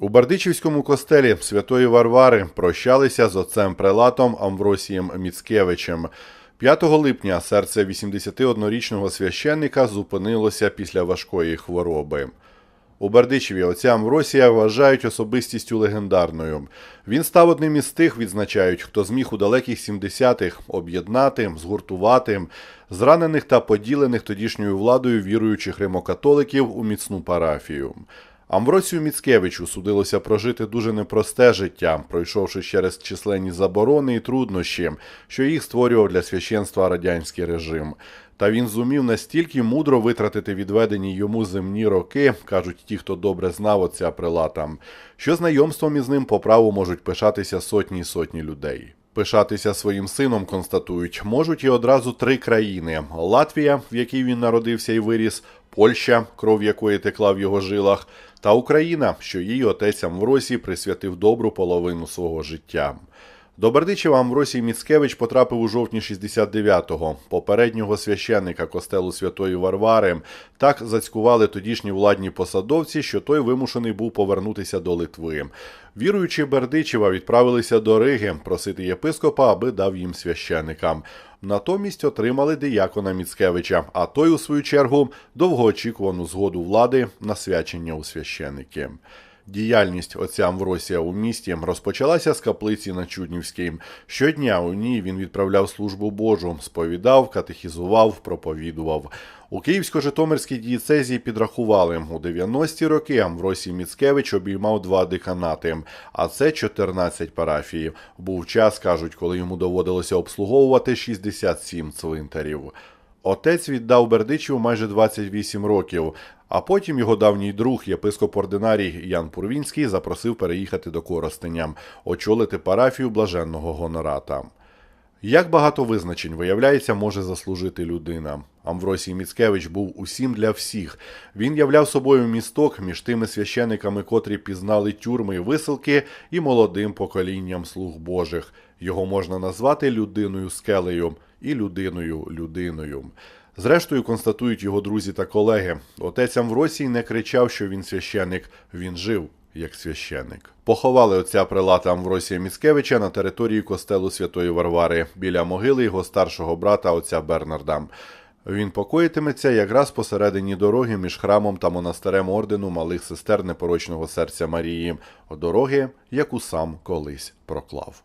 У Бардичівському костелі Святої Варвари прощалися з отцем прелатом Амвросієм Міцкевичем. 5 липня серце 81-річного священника зупинилося після важкої хвороби. У Бердичеві отця Амвросія вважають особистістю легендарною. Він став одним із тих, відзначають, хто зміг у далеких 70-х об'єднати, згуртувати зранених та поділених тодішньою владою віруючих римокатоликів у міцну парафію. Амвросію Міцкевичу судилося прожити дуже непросте життя, пройшовши через численні заборони і труднощі, що їх створював для священства радянський режим. Та він зумів настільки мудро витратити відведені йому земні роки, кажуть ті, хто добре знав отця прилата, що знайомством із ним по праву можуть пишатися сотні й сотні людей. Пишатися своїм сином констатують можуть і одразу три країни: Латвія, в якій він народився і виріс, Польща, кров якої текла в його жилах, та Україна, що її отець Амвросій присвятив добру половину свого життя. До Бердичева Амвросій Міцкевич потрапив у жовтні 69-го. Попереднього священника костелу Святої Варвари так зацькували тодішні владні посадовці, що той вимушений був повернутися до Литви. Віруючі Бердичева відправилися до Риги просити єпископа, аби дав їм священикам. Натомість отримали диякона Міцкевича, а той, у свою чергу, довгоочікувану згоду влади на свячення у священики. Діяльність отця Амвросія у місті розпочалася з каплиці на Чуднівській. Щодня у ній він відправляв службу Божу, сповідав, катехізував, проповідував. У Київсько-Житомирській дієцезії підрахували, у 90-ті роки Амвросій Міцкевич обіймав два деканати, а це 14 парафій. Був час, кажуть, коли йому доводилося обслуговувати 67 цвинтарів. Отець віддав Бердичеву майже 28 років, а потім його давній друг, єпископ ординарій Ян Пурвінський, запросив переїхати до Коростеня, очолити парафію блаженного гонората. Як багато визначень, виявляється, може заслужити людина. Амвросій Міцкевич був усім для всіх. Він являв собою місток між тими священиками, котрі пізнали тюрми і висилки, і молодим поколінням слуг Божих. Його можна назвати людиною скелею і людиною людиною. Зрештою, констатують його друзі та колеги. Отець Амвросій не кричав, що він священик, він жив як священик. Поховали отця прилата Амвросія Міцкевича на території костелу Святої Варвари біля могили його старшого брата отця Бернарда. Він покоїтиметься якраз посередині дороги між храмом та монастирем ордену малих сестер непорочного серця Марії, дороги, яку сам колись проклав.